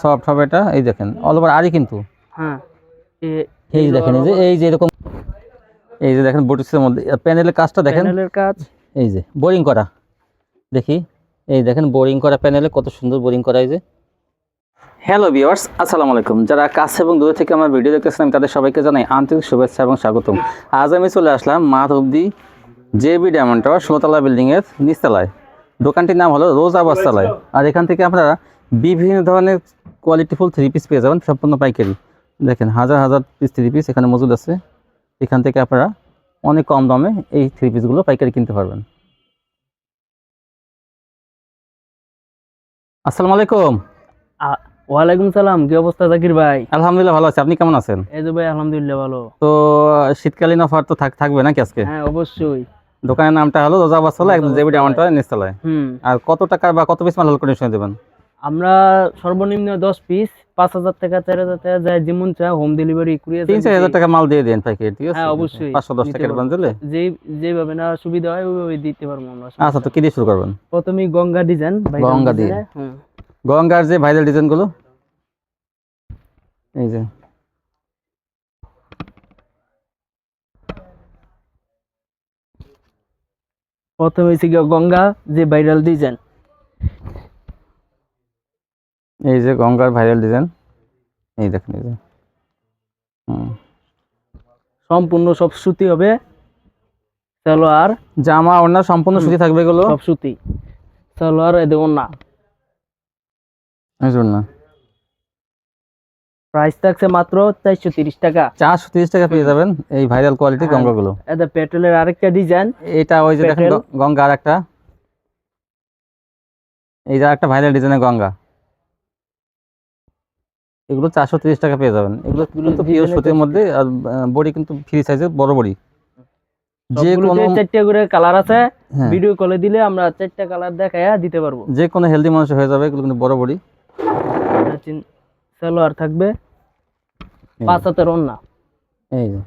Soft হবে এটা এই দেখেন অল ওভার আরই কিন্তু। হ্যাঁ। এই দেখেন এই যে এই যে এরকম এই যে দেখেন বুটিক্সের মধ্যে প্যানেলের কাজটা দেখেন। প্যানেলের কাজ। এই যে বোরিং করা। দেখি এই দেখেন বোরিং করা প্যানেলে কত সুন্দর বোরিং করা এই যে। হ্যালো ভিউয়ার্স আসসালামু আলাইকুম। যারা কাছে এবং দূরে থেকে আমার ভিডিও দেখতেছেন তাদের সবাইকে জানাই আন্তরিক শুভেচ্ছা এবং স্বাগতম। আজ আমি চলে আসলাম মাঠ অব্দি জেবি ডায়মন্ড টাওয়ার ষোলোতলা বিল্ডিংয়ের নিচতলায়। দোকানটির নাম হলো রোজ আবাসতলায় আর এখান থেকে আপনারা বিভিন্ন ধরনের কোয়ালিটিফুল থ্রি পিস পেয়ে যাবেন সম্পূর্ণ পাইকারি। দেখেন হাজার হাজার পিস থ্রি পিস এখানে মজুদ আছে। এখান থেকে আপনারা অনেক কম দামে এই থ্রি পিসগুলো পাইকারি কিনতে পারবেন। আসসালামু আলাইকুম। ওয়ালাইকুম সালাম কি অবস্থা জাকির ভাই? আলহামদুলিল্লাহ ভালো আছি আপনি কেমন আছেন? এই যে ভাই আলহামদুলিল্লাহ ভালো। তো শীতকালীন অফার তো থাক থাকবে নাকি আজকে? হ্যাঁ অবশ্যই। দোকানের নামটা হলো রোজা বাসলা একদম জেবি ডায়মন্ডটা নিচতলায়। হুম। আর কত টাকা বা কত পিস মাল হল করে শুনে দেবেন? আমরা সর্বনিম্ন দশ পিস পাঁচ হাজার টাকা চার হাজার টাকা যায় যেমন চায় হোম ডেলিভারি কুরিয়ার তিন চার হাজার টাকা মাল দিয়ে দেন পাইকারি ঠিক আছে? হ্যাঁ, অবশ্যই। পাঁচশো দশ দিতে টাকা যে যেভাবে না সুবিধা হয় ওইভাবে দিতে পারব আমরা আচ্ছা তো কি দিয়ে শুরু করবেন? প্রথমেই গঙ্গা ডিজাইন গঙ্গা দিয়ে। গঙ্গার যে ভাইরাল ডিজাইনগুলো? এই যে। প্রথমে হয়েছে গঙ্গা যে ভাইরাল ডিজাইন এই যে গঙ্গার ভাইরাল ডিজাইন এই দেখেন এই যে। সম্পূর্ণ সব সুতি হবে। সালোয়ার। জামা ওড়না সম্পূর্ণ সুতি থাকবে এগুলো? সব সুতি। সালোয়ার এদের না এই জন্য প্রাইস থাকছে মাত্র চারশো তিরিশ টাকা। চারশো তিরিশ টাকা পেয়ে যাবেন এই ভাইরাল হ্যাঁ। গঙ্গাগুলো। এদের পেট্রোলের আরেকটা ডিজাইন এটা ওই যে দেখেন গঙ্গা আর একটা। এই যে একটা ভাইরাল ডিজাইনের গঙ্গা। এগুলো চারশো তিরিশ টাকা পেয়ে যাবেন। এগুলো কিন্তু পিওর সুতির মধ্যে আর বডি কিন্তু ফ্রি সাইজের বড় বডি। যে কোনো চারটে করে কালার আছে হ্যাঁ, ভিডিও কলে দিলে আমরা চারটা কালার দেখায়া দিতে পারব। যে কোনো হেলদি মানুষ হয়ে যাবে এগুলো কিন্তু বড় বডি। সালোয়ার থাকবে পাঁচ হাতের ওন্না। এই যে।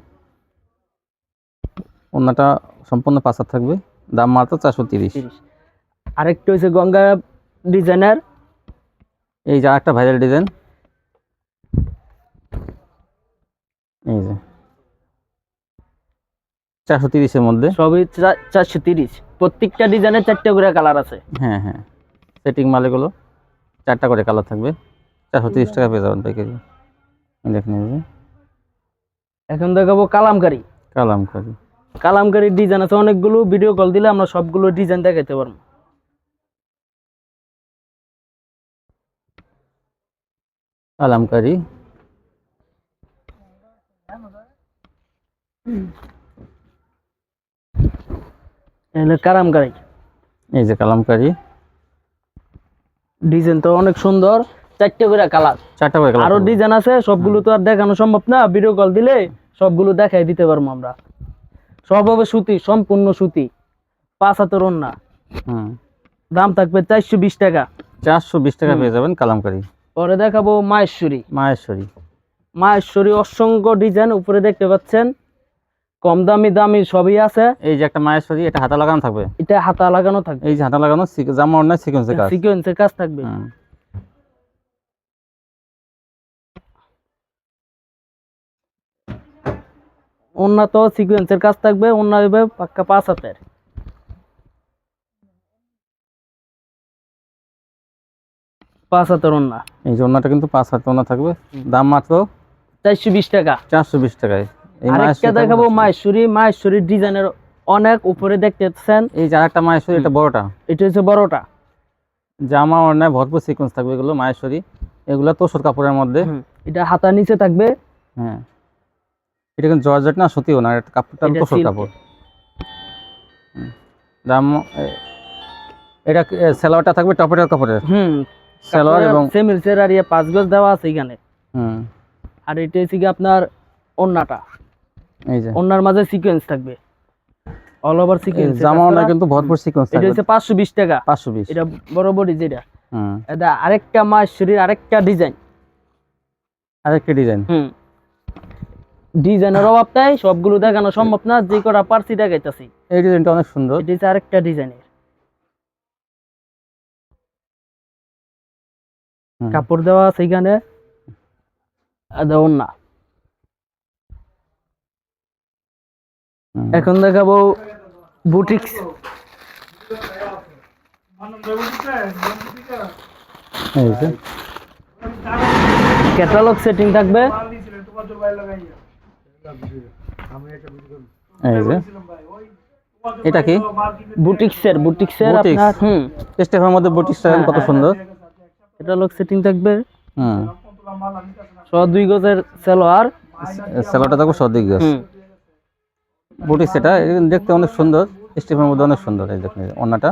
ওনাটা সম্পূর্ণ পাঁচার থাকবে দাম মাত্র চারশো তিরিশ। আরেকটা হচ্ছে গঙ্গা ডিজাইনার এই যে একটা ভাইরাল ডিজাইন এই যে। চারশো তিরিশের মধ্যে? সবই চারশো তিরিশ। প্রত্যেকটা ডিজাইনের চারটে করে কালার আছে। হ্যাঁ হ্যাঁ। সেটিং মাল এগুলো চারটা করে কালার থাকবে। চারশো তিরিশ টাকা পেয়ে যাবেন এই দেখেন এখন দেখাবো কালামকারি। কালামকারি। কালামকারির ডিজাইন আছে। অনেকগুলো ভিডিও কল দিলে আমরা সবগুলো ডিজাইন দেখাতে পারব। কালামকারি। এগুলো কালামকারি। এই যে কালামকারি। ডিজাইন তো অনেক সুন্দর চারটে করে কালার। চারটা করে কালার আরও ডিজাইন আছে সবগুলো তো আর দেখানো সম্ভব না ভিডিও কল দিলে সবগুলো দেখাই দিতে পারব আমরা। সব হবে সুতি সম্পূর্ণ সুতি পাঁচ হাতের ওন্না দাম থাকবে চারশো বিশ টাকা। চারশো বিশ টাকা পেয়ে যাবেন কালামকারি। পরে দেখাবো মাহেশ্বরী মাহেশ্বরী মাহেশ্বরী অসংখ্য ডিজাইন উপরে দেখতে পাচ্ছেন। কম দামি দামি সবই আছে। এই যে একটা মাহেশ্বরী এটা হাতা লাগানো থাকবে? এটা হাতা লাগানো থাকবে। এই যে হাতা লাগানো জামা অন্য সিকোয়েন্সের কাজ। সিকোয়েন্সের কাজ থাকবে। হুম। ওন্না তো সিকোয়েন্সের কাজ থাকবে হবে পাক্কা পাঁচ হাতের। পাঁচ হাতের ওন্না এই যে ওনাটা কিন্তু পাঁচ হাত ওনা থাকবে। দাম মাত্র চারশো বিশ টাকা। চারশো বিশ টাকায়। আরেকটা দেখাবো কিন্তু- মাহেশ্বরী ডিজাইনের অনেক উপরে দেখতেছেন। এই যে আরেকটা মাহেশ্বরী এটা বড়টা? এটা হচ্ছে বড়টা। জামা অন্যায় ভরপুর সিকোয়েন্স থাকবে এগুলো মাহেশ্বরী এগুলো তোষর কাপড়ের মধ্যে। এটা হাতা নিচে থাকবে। হ্যাঁ। এটা কিন্তু জর্জেট না সত্যিও না এটা কাপড়টা তোষর কাপড়। দাম এটা সেলোয়ারটা থাকবে টপেটার কাপড়ের। হুম সেলোয়ার এবং সেমিলসের আর ইয়ে পাঁচ গজ দেওয়া আছে এখানে। হুম। আর এটা হচ্ছে আপনার ওন্নাটা। এই যে। ওন্নার মাঝে সিকোয়েন্স থাকবে। অল ওভার সিকোয়েন্স জামা অন্যায় কিন্তু ভরপুর সিকোয়েন্স থাকবে। এটা হচ্ছে পাঁচশো বিশ টাকা। পাঁচশো বিশ। এটা বড় বডি যেটা। হুম। এটা আরেকটা মাহেশ্বরীর আরেকটা ডিজাইন আরেকটা ডিজাইন হুম। ডিজাইনের অভাব তাই সবগুলো দেখানো সম্ভব না যে কটা পারছি দেখাইতেছি। এই ডিজাইনটা অনেক সুন্দর। এটা হচ্ছে আরেকটা ডিজাইনের কাপড় দেওয়া আছে এখানে। আর দেওয়ার না। এখন দেখাবো বুটিক্স। ক্যাটালগ সেটিং থাকবে। এটা কি? বুটিক্সের বুটিক্সের আপনার হুম। স্টেফের মধ্যে বুটিক্সটা কত সুন্দর। ক্যাটালগ সেটিং থাকবে। হুম ছ দুই গজের সালোয়ার। স্যালোটা দেখো সদিক গাছ হুম। বুটিক্স এটা এটা দেখতে অনেক সুন্দর। স্টেফের মধ্যে অনেক সুন্দর এই দেখুন অন্যটা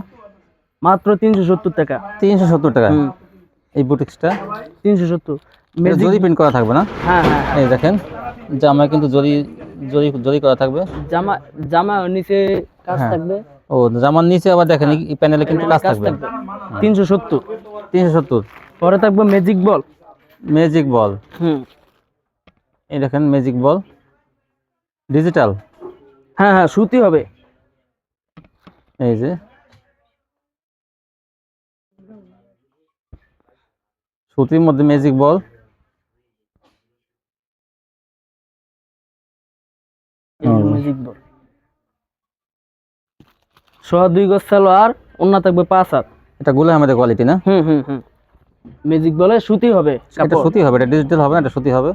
মাত্র তিনশো সত্তর টাকা। তিনশো সত্তর টাকা? এই বুটিক্সটা? তিনশো সত্তর। জরি প্রিন্ট করা থাকবে না? হ্যাঁ হ্যাঁ এই দেখেন জামায় কিন্তু জরি জরি জরি করা থাকবে। জামা জামা নিচে কাজ হ্যাঁ। থাকবে। ও জামার নিচে আবার দেখেন এই প্যানেলে কিন্তু কাজ থাকবে। তিনশো সত্তর। তিনশো সত্তর। পরে থাকবে ম্যাজিক বল ম্যাজিক বল হুম। এই দেখেন ম্যাজিক বল ডিজিটাল হ্যাঁ হ্যাঁ সুতি হবে। এই যে। সুতির মধ্যে ম্যাজিক বল ম্যাজিক বল সোয়া দুই গজ সালোয়ার অন্য থাকবে পাঁচ হাত। এটা গুলো আমাদের কোয়ালিটি না? হুম হুম হুম। ম্যাজিক বলে সুতি হবে। এটা সুতি হবে এটা ডিজিটাল হবে না এটা সুতি হবে।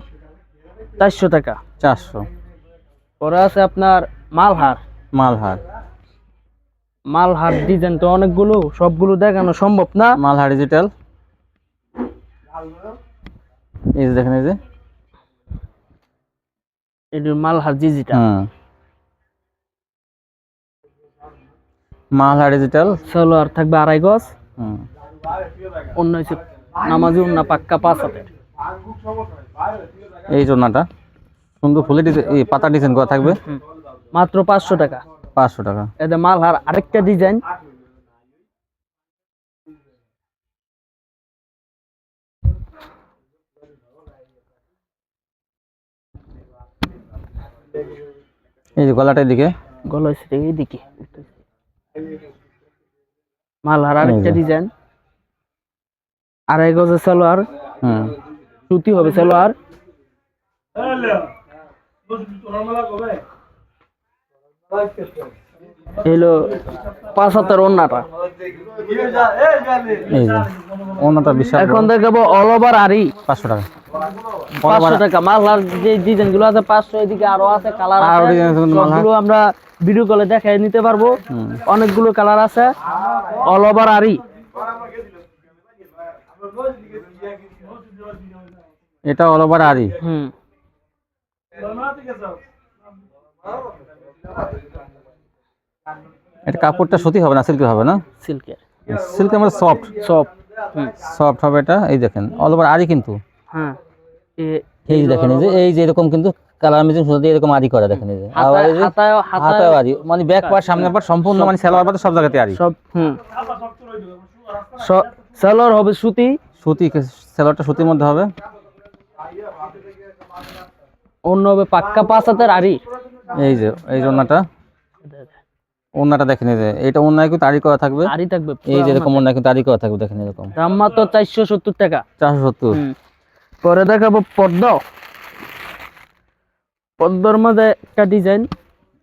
চারশো টাকা। চারশো। পরে আছে আপনার মালহার। মালহার। মালহার ডিজাইন তো অনেকগুলো সবগুলো দেখানো সম্ভব না? মালহার ডিজিটাল এই যে দেখেন এই যে। এটি মালহার ডিজিটাল মালহার ডিজিটাল সালোয়ার থাকবে আড়াই গজ। হুম। অন্য হচ্ছে নামাজি অন্য পাক্কা পাঁচ হাতের। এই জন্যটা। সুন্দর ফুলে পাতা ডিজাইন করা থাকবে। হুম। মাত্র পাঁচশো টাকা। পাঁচশো টাকা। এতে মালহার আরেকটা ডিজাইন এই যে গলাটার দিকে গলা এইদিকে মালহার আরেকটা। ডিজাইন আড়াই গজের সালোয়ার। হুম। সুতি হবে সালোয়ার। এলো পাঁচ হাতের অন্যটা অন্যটা বিশাল এখন দেখাবো অল ওভার আরি পাঁচশো টাকা। পাঁচশো টাকা মালহার যে ডিজাইনগুলো আছে পাঁচশো এদিকে আরও আছে কালার আমরা ভিডিও কলে দেখাই নিতে পারব। অনেকগুলো কালার আছে। অল ওভার আরি এটা অল ওভার আরি হুম। এটা কাপড়টা সুতি হবে না সিল্কের হবে না? সিল্কের সিল্কের মধ্যে সফট হুম। সফট হবে এটা? এই দেখেন অল ওভার আরি কিন্তু? হ্যাঁ। এই দেখেন এই যে এই যে এরকম কিন্তু কালার মিজিং সুতো দিয়ে এরকম আরি করা দেখেন এই যে। আবার এই যে হাতায় আরি মানে ব্যাক পার্ট সামনের পার্ট সম্পূর্ণ মানে সালোয়ার পার্ট সব জায়গাতে আরি সব হুম। সালোয়ার হবে সুতি। সুতি সালোয়ারটা সুতির মধ্যে হবে। অন্য হবে পাক্কা পাঁচ হাতের আরি এই যে এই যে ওন্নাটা ওন্নাটা দেখেন এই যে এটা ওন্নায় কিন্তু আরি করা থাকবে। আরি থাকবে এই যে এরকম ওন্নায় কিন্তু আরি করা থাকবে দেখেন এরকম। দাম মাত্র চারশো সত্তর টাকা। চারশো সত্তর। হুম। পরে দেখাবো পদ্ম। পদ্মর মধ্যে একটা ডিজাইন।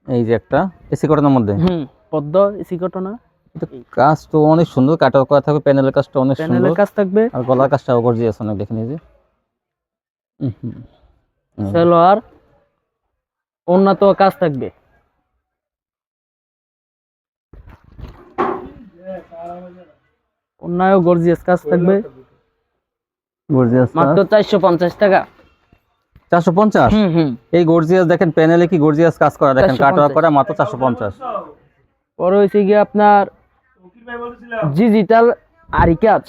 এই যে একটা এসি কটনের মধ্যে। হুম পদ্ম এসি এটা কাজ তো অনেক সুন্দর কাটা করা থাকবে প্যানেলের কাজটা অনেক সুন্দর। প্যানেলের কাজ থাকবে। আর গলার কাজটাও গর্জিয়াস অনেক দেখেন এই যে। উম হুম। হুম। সালোয়ার উন্নত কাজ থাকবে। অন্যায় গর্জিয়াস কাজ থাকবে। গর্জিয়াস মাত্র চারশো পঞ্চাশ টাকা। হুম হুম। এই গর্জিয়াস দেখেন প্যানেলে কি গর্জিয়াস কাজ করা? দেখেন 450 করা মাত্র চারশো পঞ্চাশ। পরে হয়েছে গিয়ে আপনার ডিজিটাল আরি কাজ।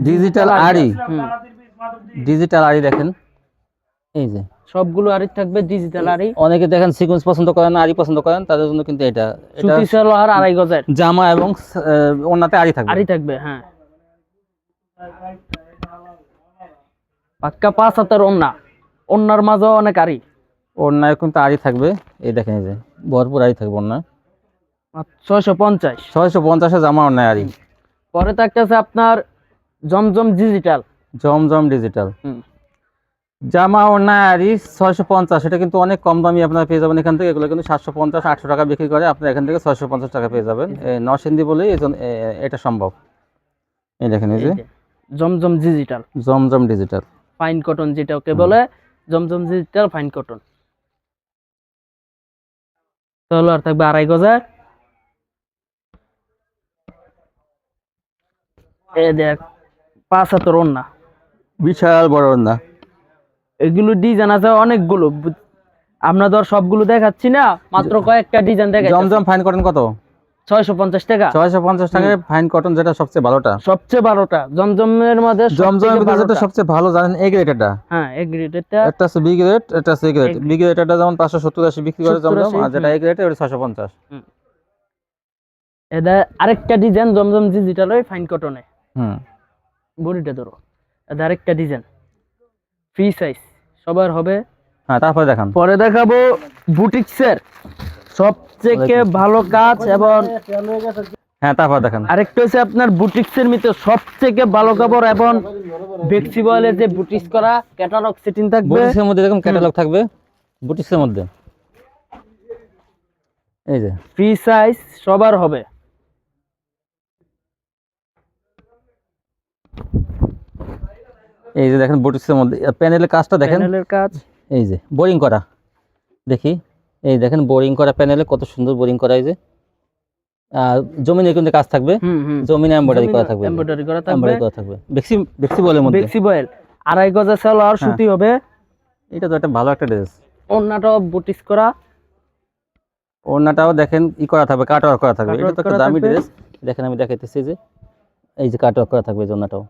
ডিজিটাল আরি ডিজিটাল আরি দেখেন। এই যে। সবগুলো আরি থাকবে ডিজিটাল আরি অনেকে দেখেন সিকোয়েন্স পছন্দ করেন আরি পছন্দ করেন তাদের জন্য কিন্তু এটা সুতি সালোয়ার আড়াই গজের। জামা এবং আরি থাকবে। আরি থাকবে হ্যাঁ। পাক্কা পাঁচ হাতের ওন্না ওন্নার মাঝেও অনেক আরি ওড়নায় কিন্তু আরি থাকবে। এই দেখেন এই যে ভরপুর আরি থাকবে ওড়নায়। ছয়শো পঞ্চাশ। ছয়শো পঞ্চাশে জামা ওড়নায় আরি পরে থাকতেছে আপনার জমজম ডিজিটাল জমজম ডিজিটাল হুম। জামা ও নায়ারি ছয়শো পঞ্চাশ। এটা কিন্তু অনেক কম দামি আপনারা পেয়ে যাবেন এখান থেকে। এগুলো কিন্তু সাতশো পঞ্চাশ আটশো টাকা বিক্রি করে। আপনারা এখান থেকে ছয়শো পঞ্চাশ টাকা পেয়ে যাবেন। নরসিন্দি বলেই এটা সম্ভব। এই দেখেন এই যে। Zamzam digital Zamzam digital fine cotton যেটা ওকে বলে জমজম ডিজিটাল ফাইন কটন তাহলে আর থাকবে আড়াই গজার। এ দেখ পাঁচ হাতের ওন্না বিশাল বড় না এগুলো ডিজাইন আছে অনেকগুলো। আমরা ধর সবগুলো দেখাচ্ছি না মাত্র কয়েকটা ডিজাইন দেখাচ্ছি জমজম ফাইন কটন কত? ছয়শো পঞ্চাশ টাকা। ছয়শো পঞ্চাশ টাকায় ফাইন কটন যেটা সবচেয়ে ভালোটা। সবচেয়ে ভালোটা। জমজমের মধ্যে জমজমের ভিতরে যেটা সবচেয়ে ভালো জানেন এ গ্রেড এটা হ্যাঁ এই গ্রেডেরটা একটা আছে বি গ্রেড একটা আছে এ গ্রেড বি গ্রেড এটা যেমন পাঁচশো সত্তর আশি বিক্রি করে 70 জমজম আর যেটা এ গ্রেড ওটা ছয়শো পঞ্চাশ। এটা আরেকটা ডিজাইন জমজম ডিজিটাল ওই ফাইন কটনে হুম। বডিটা ধরো। এটা আরেকটা ডিজাইন ফ্রি সাইজ সবার হবে। হ্যাঁ তারপরে দেখান। পরে দেখাবো বুটিক্সের সবথেকে ভালো কাজ এবং হ্যাঁ তারপর দেখান। আরেকটা হচ্ছে আপনার বুটিক্সের ভিতরে সবথেকে ভালো কাপড় এবং বেক্সিবয়েলের যে বুটিক্স করা ক্যাটালগ সেটিং থাকবে। বুটিক্সের মধ্যে এরকম ক্যাটালগ থাকবে। বুটিক্সের মধ্যে। এই যে। ফ্রি সাইজ সবার হবে। এই যে দেখেন বুটিক্সের মধ্যে প্যানেলের কাজটা দেখেন। প্যানেলের কাজ। এই যে বোরিং করা। দেখি এই দেখেন বোরিং করা প্যানেলে কত সুন্দর বোরিং করা এই যে। আর জমিনে কিন্তু কাজ থাকবে। জমিনে এমব্রয়ডারি করা থাকবে। এমব্রয়ডারি করা থাকবে। এমব্রয়ডারি করা থাকবে। বেক্সি বেক্সি বলের মধ্যে। বেক্সিবয়েল আড়াই গজের সালোয়ার হ্যাঁ। সুতি হবে। এটা তো একটা ভালো একটা ড্রেস অন্যটা বুটিক্স করা। ওড়নাটাও দেখেন ই করা থাকবে কাট ওয়ার্ক করা থাকবে। এটা তো একটা দামি ড্রেস দেখেন আমি দেখাইতেছি যে এই যে কাট ওয়ার্ক করা থাকবে ওড়নাটাও।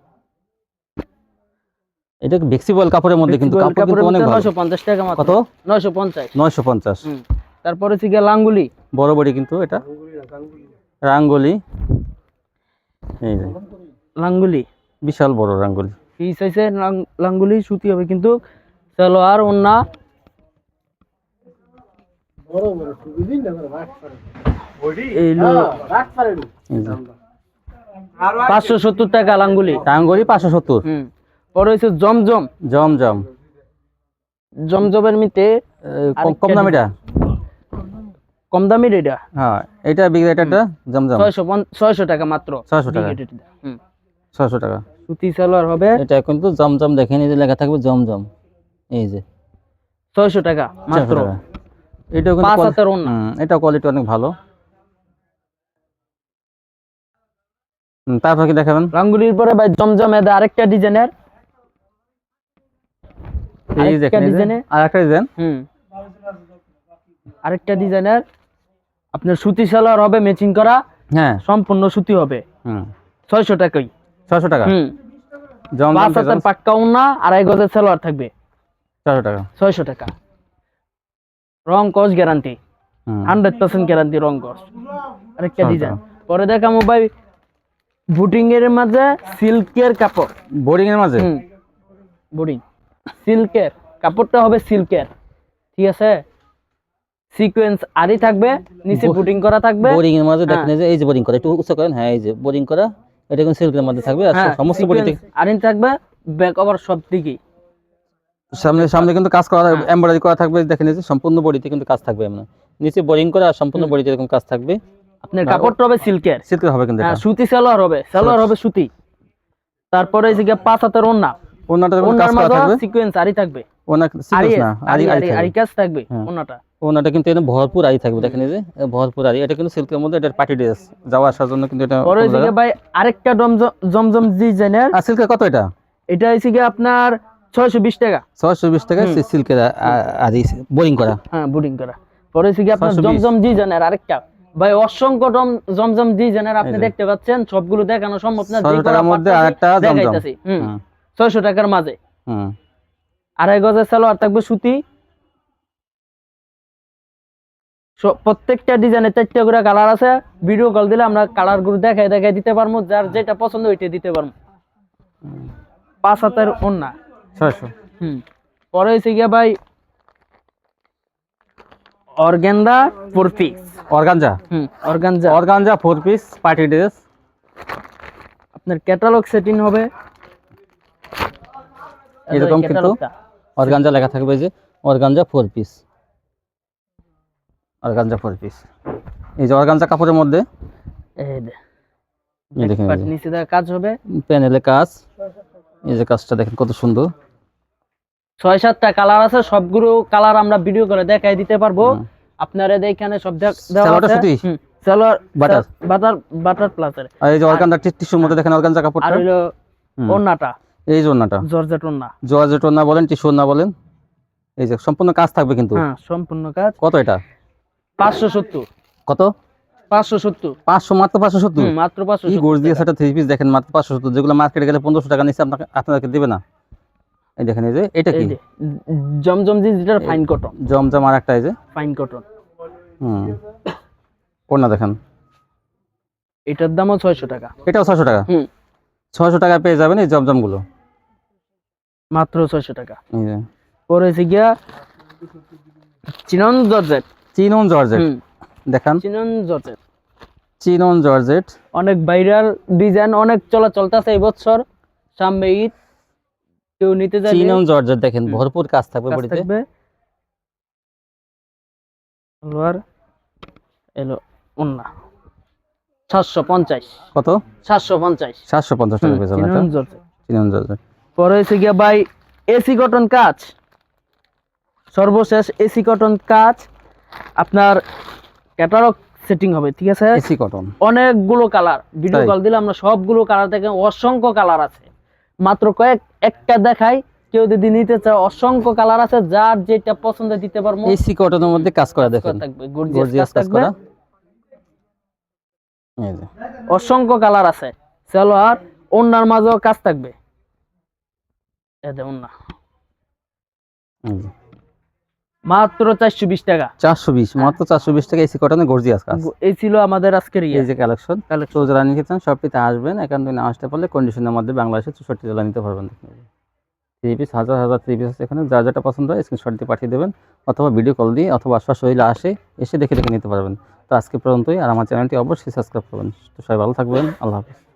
এটা ভেক্সিবল কাপড়ের মধ্যে কিন্তু কাপড় কিন্তু অনেক ভালো। 950 টাকা মাত্র। কত? 950 নয়শো পঞ্চাশ। হুম। তারপরে হচ্ছে গিয়ে লাঙ্গুলি। বড় বড়ি কিন্তু এটা। রাঙ্গলি। এই যে। লাঙ্গুলি। বিশাল বড় রাঙ্গলি। লাঙ্গুলি সুতি হবে কিন্তু সালোয়ার ওন্না এইলো এই পাঁচশো সত্তর টাকা লাঙ্গুলি। রাঙ্গলি পাঁচশো সত্তর। হুম। পরে হচ্ছে জমজম। জম জম জমজমের মিতে কম কম দামিটা কম দামির এটা। হ্যাঁ এটা বিগ রেটারটা জমজম। ছয়শো ছয়শো টাকা মাত্র। 600 টাকা। হুম। ছশো টাকা। সুতি সালোয়ার হবে। এটা কিন্তু জমজম দেখেন এই যে লেখা থাকবে জমজম। এই যে। ছয়শো টাকা মাত্র। এটাও কিন্তু এটা কোয়ালিটি অনেক ভালো। তারপর কি দেখাবেন? লাঙ্গুলির পরে ভাই জমজম এদা আরেকটা ডিজাইনের এই আরেকটা দেখেন ডিজাইনে? আর ডিজাইন হুম। আরেকটা ডিজাইনের আপনার সুতি সালোয়ার হবে ম্যাচিং করা। হ্যাঁ। সম্পূর্ণ সুতি হবে। হুম। টাকাই। ছশো টাকা? হুম। পাঁচ হাতের পাক্কা উন্না আড়াই গজের সালোয়ার থাকবে। ছশো টাকা। ছয়শো টাকা। রং কস গ্যারান্টি হুম, হান্ড্রেড পার্সেন্ট গ্যারান্টি রং কস আরেকটা ডিজাইন পরে দেখাবো ভাই বুটিং এর মাঝে সিল্কের কাপড়। বোরিং এর মাঝে? হুম। সিল্কের কাপড়টা হবে সিল্কের ঠিক আছে? সিকোয়েন্স আরই থাকবে নিচে বো- বুটিং করা থাকবে। বোরিং এর মাঝে দেখেন হ্যাঁ। এই যে এই যে বোরিং করা একটু উচ্চ করেন। হ্যাঁ এই যে বোরিং করা এটা কিন্তু সিল্কের মধ্যে থাকবে। আর হ্যাঁ সমস্ত বডি আরই থাকবে ব্যাক ওভার সব দিকেই। সামনে সামনে কিন্তু কাজ করা। এমব্রয়ডারি করা থাকবে দেখেন যে সম্পূর্ণ বডিতে কিন্তু কাজ থাকবে এমন। নিচে বোরিং করা আর সম্পূর্ণ বডিতে এরকম কাজ থাকবে। আপনার কাপড়টা হবে সিল্কের সিল্কের হবে কিন্তু হ্যাঁ সুতি সালোয়ার হবে সালোয়ার হবে সুতি। তারপরে এই যে পাঁচ হাতের ওন্না ওনাটা কাজ করা থাকবে? সিকোয়েন্স আরই থাকবে। ওনা সিকোয়েন্স না আরি আরি আরি থাকবে। আরি কাজ থাকবে হ্যাঁ। ওন্নাটা ওনাটা কিন্তু এটা ভরপুর আরি থাকবে দেখেন এই যে ভরপুর আরি এটা কিন্তু সিল্কের মধ্যে এটা পার্টি ড্রেস যাওয়া আসার জন্য কিন্তু এটা পরে গিয়ে ভাই আরেকটা জমজম ডিজাইনের আর সিল্কের কত এটা? এটা হচ্ছে গিয়ে আপনার ছয়শো বিশ টাকা। ছয়শো বিশ টাকা হুম। সিল্কের আরি বোরিং করা। হ্যাঁ বুডিং করা। পরে হচ্ছে গিয়ে আপনার 620 জমজম ডিজাইনের আরেকটা। ভাই অসংখ্য জম- জমজম ডিজাইনের আপনি দেখতে পাচ্ছেন সবগুলো দেখানো সম্ভব না ছয়শো টাকার মধ্যে আরেকটা জমজম। হুম। হুম, ছয়শো টাকার মাঝে। হুম আড়াই গজের সালোয়ার থাকবে সুতি। প্রত্যেকটা ডিজাইনের চারটা করে কালার আছে। ভিডিও কল দিলে আমরা কালারগুলো দেখাই দেখাই দিতে পারব যার যেটা পছন্দ ওইটা দিতে পারব। পাঁচ হাতের ওন্না ছয়শো। হুম। পরে হয়েছে গিয়া ভাই অর্গেন্দা ফোর পিস। অর্গানজা? হুম organza. Organza four piece party dress. আপনার ক্যাটালগ সেটিং হবে। এরকম কিন্তু। অর্গানজা লেখা থাকবে যে organza four piece organza four piece এই যে অর্গানজা কাপড়ের মধ্যে। কাজ হবে। প্যানেলে কাজ। এই যে কাজটা দেখেন কত সুন্দর। ছয় সাতটা কালার আছে সবগুলো কালার আমরা ভিডিও করে দেখাই দিতে পারব। আপনারা এখানে সব সালোয়ার বাটার? বাটার বাটার প্লাসের আর এই যে অর্গানজা টিস্যুর মধ্যে দেখেন অর্গানজা কাপড়টা? হইল হুম। ওন্নাটা এই ওড়নাটা। জর্জেট ওন্না জর্জেট ওড়না বলেন টিস্যু ওড়না বলেন। এই যে সম্পূর্ণ কাজ থাকবে কিন্তু। হ্যাঁ সম্পূর্ণ কাজ। কত এটা? পাঁচশো সত্তর। কত? পাঁচশো সত্তর। পাঁচশো মাত্র পাঁচশো সত্তর? হুম, মাত্র পাঁচশো কি গোর্জ দিয়ে সেটা থ্রি পিস দেখেন মাত্র পাঁচশো সত্তর। যেগুলো মার্কেটে গেলে পনেরোশো টাকা নিচ্ছে আপনাকে আপনাদেরকে দেবে না। এই দেখেন এই যে এটা কি? জমজম জিন্স যেটা ফাইন কটন জমজম আর একটা এই যে। ফাইন কটন হুম। ওড়না দেখেন। এটার দামও ছয়শো টাকা। এটাও ছশো টাকা? হুম। ছশো টাকা পেয়ে যাবেন এই জমজমগুলো। মাত্র ছয়শো টাকা। পরে হচ্ছে গিয়া চিনন জর্জেট। Chinon georgette. দেখান। Chinon georgette. Chinon georgette. অনেক ভাইরাল ডিজাইন অনেক চলা চলতেছে এই বছর সামনে ঈদ। কেউ নিতে চাইলে চিনন জর্জেট দেখেন ভরপুর কাজ থাকবে বডিতে। থাকবে। সালোয়ার এলো ওন্না। সাতশো পঞ্চাশ। কত? সাতশো পঞ্চাশ। সাতশো পঞ্চাশ টাকা চিনন জর্জেট। Chinon georgette. পরে হচ্ছে গিয়া ভাই এসি কটন কাজ সর্বশেষ এসি কটন কাজ আপনার ক্যাটালগ সেটিং হবে ঠিক আছে? এসি কটন অনেকগুলো কালার ভিডিও কল দিলে আমরা সবগুলো কালার থেকে অসংখ্য কালার আছে। মাত্র কয়েক একটা দেখাই কেউ যদি নিতে চায় অসংখ্য কালার আছে যার যেটা পছন্দ দিতে পারব। এসি কটনের মধ্যে কাজ করা দেখেন। থাকবে গর্জিয়াস কাজ কাজ করা। এই যে। অসংখ্য কালার আছে। চলো আর অন্যার মাঝেও কাজ থাকবে। অন্য এই মাত্র চারশো বিশ টাকা। চারশো বিশ মাত্র চারশো বিশ টাকা এসি কটনে গর্জিয়াস কাজ। এই ছিল আমাদের আজকের ইয়ে। এই যে কালেকশন। Collection। তো যারা নিতে চান সবটিতে আসবেন। এখান থেকে না আসতে পারলে কন্ডিশনের মধ্যে বাংলাদেশে চৌষট্টি জেলা নিতে পারবেন। থ্রি পিস হাজার হাজার থ্রি পিস আছে এখানে। যার যেটা পছন্দ হয় স্ক্রিনশট দিয়ে পাঠিয়ে দেবেন। অথবা ভিডিও কল দিয়ে অথবা সরাসরি আসে এসে দেখে দেখে নিতে পারবেন। তো আজকে পর্যন্তই। আর আমার চ্যানেলটি অবশ্যই সাবস্ক্রাইব করবেন। তো সবাই ভালো থাকবেন। আল্লাহ হাফিজ।